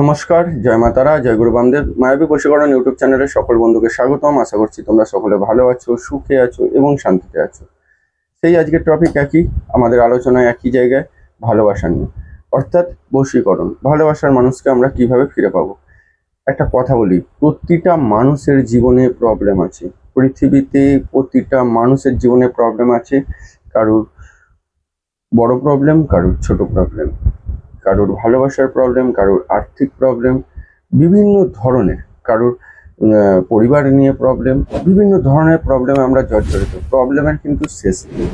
নমস্কার, জয় মাতারা, জয় গুরু বামদেব। মায়াবী বশীকরণ ইউটিউব চ্যানেলে সকল বন্ধুকে স্বাগতম। আশা করছি তোমরা সকলে ভালো আছো, সুখে আছো এবং শান্তিতে আছো। সেই আজকের টপিক একই, আমাদের আলোচনায় একই জায়গায় ভালোবাসা নিয়ে। অর্থাৎ বশীকরণ, ভালোবাসার মানুষকে আমরা কীভাবে ফিরে পাবো? একটা কথা বলি, প্রতিটা মানুষের জীবনে প্রবলেম আছে। পৃথিবীতে প্রতিটা মানুষের জীবনে প্রবলেম আছে। কারোর বড় প্রবলেম কারোর ছোট প্রবলেম কারোর ভালোবাসার প্রবলেম কারোর আর্থিক প্রবলেম বিভিন্ন ধরনের কারোর পরিবার নিয়ে প্রবলেম বিভিন্ন ধরনের প্রবলেমে আমরা জর্জরিত। প্রবলেমের কিন্তু শেষ নেই।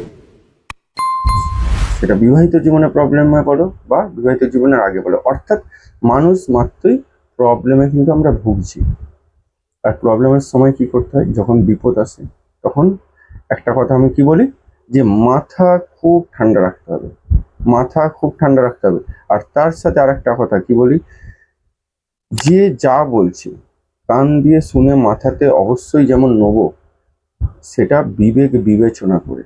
সেটা বিবাহিত জীবনে প্রবলেমে বলো বা বিবাহিত জীবনের আগে বলো। অর্থাৎ মানুষ মাত্রই প্রবলেমে কিন্তু আমরা ভুগছি। আর প্রবলেমের সময় কি করতে হয়? যখন বিপদ আসে, তখন একটা কথা আমি কি বলি? যে মাথা খুব ঠান্ডা রাখতে হবে। মাথা খুব ঠান্ডা রাখতে হবে। আর তার সাথে আর একটা কথা কি বলি? যে যা বলছে, কান দিয়ে শুনে মাথাতে অবশ্যই যেমন নেব, সেটা বিবেক বিবেচনা করে।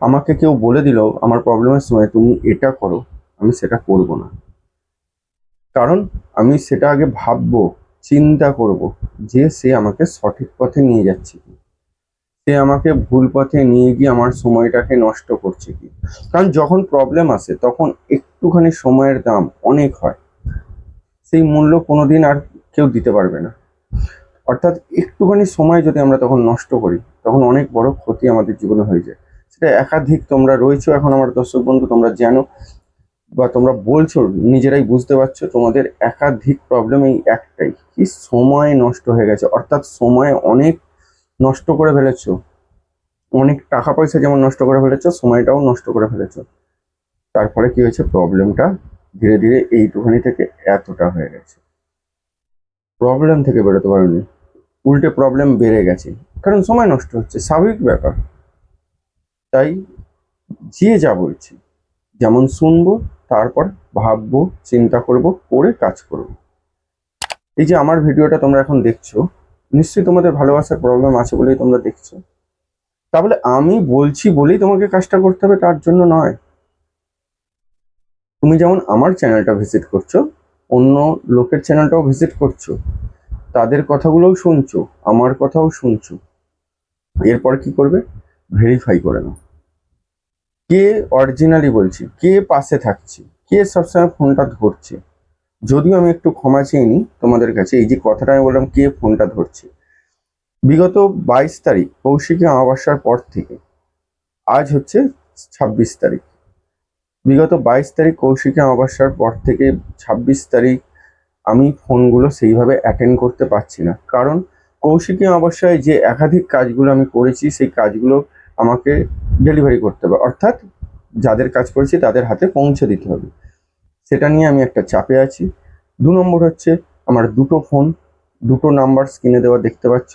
আমাকে কেউ বলে দিল, আমার প্রবলেমের সময় তুমি এটা করো, আমি সেটা করব না। কারণ আমি সেটা আগে ভাববো, চিন্তা করব যে সে আমাকে সঠিক পথে নিয়ে যাচ্ছে কি সে আমাকে ভুল পথে নিয়ে গিয়ে আমার সময়টাকে নষ্ট করছে কি? কারণ যখন প্রবলেম আসে, তখন একটুখানি সময়ের দাম অনেক হয়। সেই মূল্য কোনোদিন আর কেউ দিতে পারবে না। অর্থাৎ একটুখানি সময় যদি আমরা তখন নষ্ট করি, তখন অনেক বড় ক্ষতি আমাদের জীবনে হয়ে যায়। সেটা একাধিক তোমরা রয়েছো এখন আমার দর্শক বন্ধু, তোমরা জানো বা তোমরা বলছো, নিজেরাই বুঝতে পারছ, তোমাদের একাধিক প্রবলেম এই একটাই, কি সময় নষ্ট হয়ে গেছে। অর্থাৎ সময় অনেক নষ্ট করে ফেলেছো। অনেক টাকা পয়সা যেমন নষ্ট করে ফেলেছ, সময়টাও নষ্ট করে ফেলেছ। তারপরে কি হয়েছে? প্রবলেমটা ধীরে ধীরে এইটুখানি থেকে এতটা হয়ে গেছে। প্রবলেম থেকে বেরোতে পারোনি। উল্টে প্রবলেম বেড়ে গেছে। কারণ সময় নষ্ট হচ্ছে, স্বাভাবিক ব্যাপার। তাই যে যা বলছি, যেমন শুনব, তারপর ভাববো, চিন্তা করব, করে কাজ করব। এই যে আমার ভিডিওটা তোমরা এখন দেখছ নিশ্চয়ই তোমাদের ভালোবাসার প্রবলেম আছে বলেই তোমরা দেখছ। তাহলে আমি বলছি বলেই তোমাকে কাজটা করতে হবে, তার জন্য নয়। তুমি যেমন আমার চ্যানেলটা ভিজিট করছ, অন্য লোকের চ্যানেলটাও ভিজিট করছ, তাদের কথাগুলোও শুনছো, আমার কথাও শুনছো। এরপর কি করবে? ভেরিফাই করে নাও। কে অরিজিনালি বলছি? কে পাশে থাকছে? কে সবসময় ফোনটা ধরছে? যদিও আমি একটু ক্ষমা চেয়ে নিই তোমাদের কাছে, এই যে কথাটা আমি বললাম, কে ফোনটা ধরছে? বিগত বাইশ তারিখ, কৌশিকী অমাবস্যার পর থেকে, আজ হচ্ছে ছাব্বিশ তারিখ। বিগত বাইশ তারিখ, কৌশিকী অমাবস্যার পর থেকে ছাব্বিশ তারিখ আমি ফোনগুলো সেইভাবে অ্যাটেন্ড করতে পারছি না। কারণ কৌশিকী অমাবস্যায় যে একাধিক কাজগুলো আমি করেছি, সেই কাজগুলো আমাকে ডেলিভারি করতে হবে। অর্থাৎ যাদের কাজ করেছি, তাদের হাতে পৌঁছে দিতে হবে। সেটা নিয়ে আমি একটা চাপে আছি। দু নম্বর হচ্ছে আমার দুটো ফোন, দুটো নাম্বার স্ক্রিনে দেওয়া দেখতে পাচ্ছ।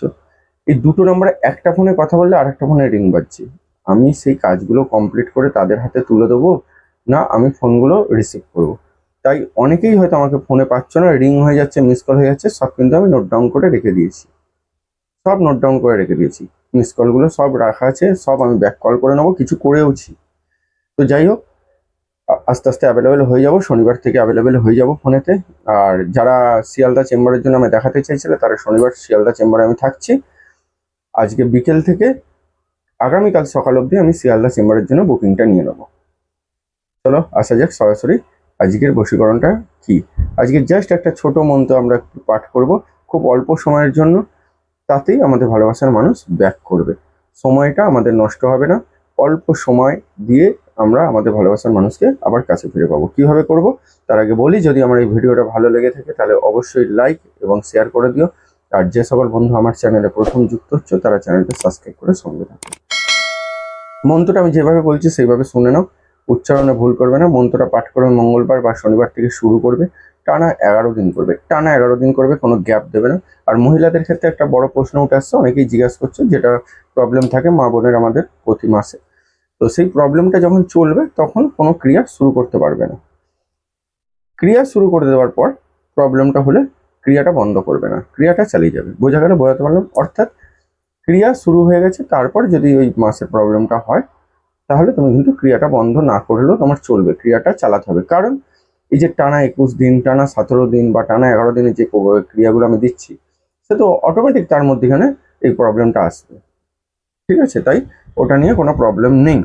এই দুটো নাম্বারে একটা ফোনে কথা বললে আরেকটা ফোনে রিং বাজছে। আমি সেই কাজগুলো কমপ্লিট করে তাদের হাতে তুলে দেবো, না আমি ফোনগুলো রিসিভ করব। তাই অনেকেই হয়তো আমাকে ফোনে পাচ্ছ না, রিং হয়ে যাচ্ছে মিস কল হয়ে যাচ্ছে, সব কিন্তু আমি নোট ডাউন করে রেখে দিয়েছি। সব নোট ডাউন করে রেখে দিয়েছি। মিস কলগুলো সব রাখা আছে, সব আমি ব্যাক কল করে নেব, কিছু করেওছি। তো যাই হোক আস্তে আস্তে অ্যাভেলেবেল হয়ে যাব, শনিবার থেকে অ্যাভেলেবেল হয়ে যাব ফোনেতে। আর যারা শিয়ালদা চেম্বারের জন্য আমি দেখাতে চাইছিলে, তারা শনিবার শিয়ালদা চেম্বারে আমি থাকছি। আজকে বিকেল থেকে আগামীকাল সকাল অবধি আমি শিয়ালদা চেম্বারের জন্য বুকিংটা নিয়ে নেব। চলো, আসা যাক সরাসরি আজকের বশীকরণটা কি। আজকে জাস্ট একটা ছোট মন্ত্র আমরা পাঠ করব, খুব অল্প সময়ের জন্য। তাতেই আমাদের ভালোবাসার মানুষ ব্যাক করবে। সময়টা আমাদের নষ্ট হবে না। অল্প সময় দিয়ে আমরা আমাদের ভালোবাসার মানুষকে আবার কাছে ফিরে পাবো। কীভাবে করব? তার আগে বলি, যদি আমার এই ভিডিওটা ভালো লেগে থাকে, তাহলে অবশ্যই লাইক এবং শেয়ার করে দিও। আর যে সকল বন্ধু আমার চ্যানেলে প্রথম যুক্ত হচ্ছে, তারা চ্যানেলটা সাবস্ক্রাইব করে সঙ্গে থাকবে মন্ত্রটা আমি যেভাবে বলছি, সেইভাবে শুনে নাও। উচ্চারণে ভুল করবে না। মন্ত্রটা পাঠ করবে মঙ্গলবার বা শনিবার থেকে শুরু করবে। টানা এগারো দিন করবে। টানা এগারো দিন করবে, কোনো গ্যাপ দেবে না। আর মহিলাদের ক্ষেত্রে একটা বড় প্রশ্ন উঠে আসছে, অনেকেই জিজ্ঞাসা করছে, যেটা প্রবলেম থাকে মা বোনের আমাদের প্রতি মাসে। তো সেই প্রবলেমটা যখন চলবে, তখন কোনো ক্রিয়া শুরু করতে পারবে না। ক্রিয়া শুরু করে দেওয়ার পর প্রবলেমটা হলে ক্রিয়াটা বন্ধ করবে না, ক্রিয়াটা চালিয়ে যাবে। বোঝা গেলে, বোঝাতে পারলাম? অর্থাৎ ক্রিয়া শুরু হয়ে গেছে, তারপর যদি ওই মাসের প্রবলেমটা হয়, তাহলে তুমি কিন্তু ক্রিয়াটা বন্ধ না করলেও তোমার চলবে, ক্রিয়াটা চালাতে হবে। কারণ এই যে টানা একুশ দিন, টানা সতেরো দিন বা টানা এগারো দিনের যে ক্রিয়াগুলো আমি দিচ্ছি, সে তো অটোমেটিক তার মধ্যেখানে এই প্রবলেমটা আসবে। ঠিক আছে, তাই ওটা নিয়ে কোনো প্রবলেম নেই।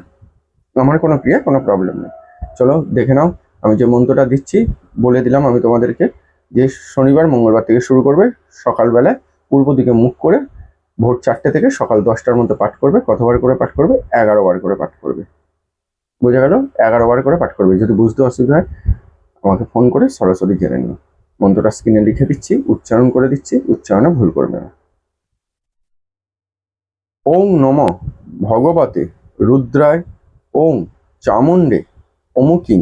আমার কোনো ক্রিয়া কোনো প্রবলেম নেই। চলো, দেখে নাও, আমি যে মন্ত্রটা দিচ্ছি, বলে দিলাম আমি তোমাদেরকে যে শনিবার, মঙ্গলবার থেকে শুরু করবে সকালবেলায় পূর্ব দিকে মুখ করে ভোর চারটে থেকে সকাল দশটার মধ্যে পাঠ করবে, কতবার করে পাঠ করবে? এগারো বার করে পাঠ করবে। বোঝা গেল? এগারো বার করে পাঠ করবে। যদি বুঝতে অসুবিধা হয়, আমাকে ফোন করে সরাসরি জেনে নিও। মন্ত্রটা স্ক্রিনে লিখে দিচ্ছি, উচ্চারণ করে দিচ্ছি, উচ্চারণে ভুল করবে না। ওং নম ভগবতে, রুদ্রায় ওং চামুণ্ডে অমুকিং।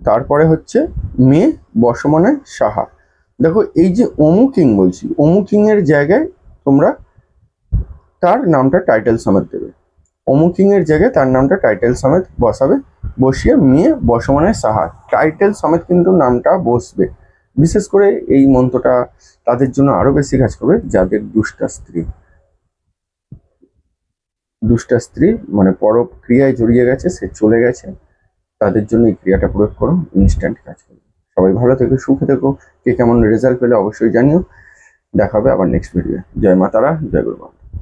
তারপরে হচ্ছে মেয়ে বসমনে সাহা। দেখো, এই যে অমুকিং বলছি অমুকিং এর জায়গায় তোমরা তার নামটা টাইটেল সমেত দেবে। অমুকিং এর জায়গায় তার নামটা টাইটেল সমেত বসাবে, বসিয়ে মেয়ে বসমনে সাহা। টাইটেল সমেত কিন্তু নামটা বসবে। বিশেষ করে এই মন্ত্রটা তাদের জন্য আরও বেশি কাজ করবে, যাদের দুষ্টা স্ত্রী। দুষ্টা স্ত্রী মানে পর ক্রিয়ায় জড়িয়ে গেছে, সে চলে গেছে। তাদের জন্য এই ক্রিয়াটা প্রয়োগ করো ইনস্ট্যান্ট কাজ করবে সবাই ভালো থেকো, সুখে থেকো। কে কেমন রেজাল্ট পেলে অবশ্যই জানিও। দেখাবে আবার নেক্সট ভিডিও জয় মাতারা জয় গুরু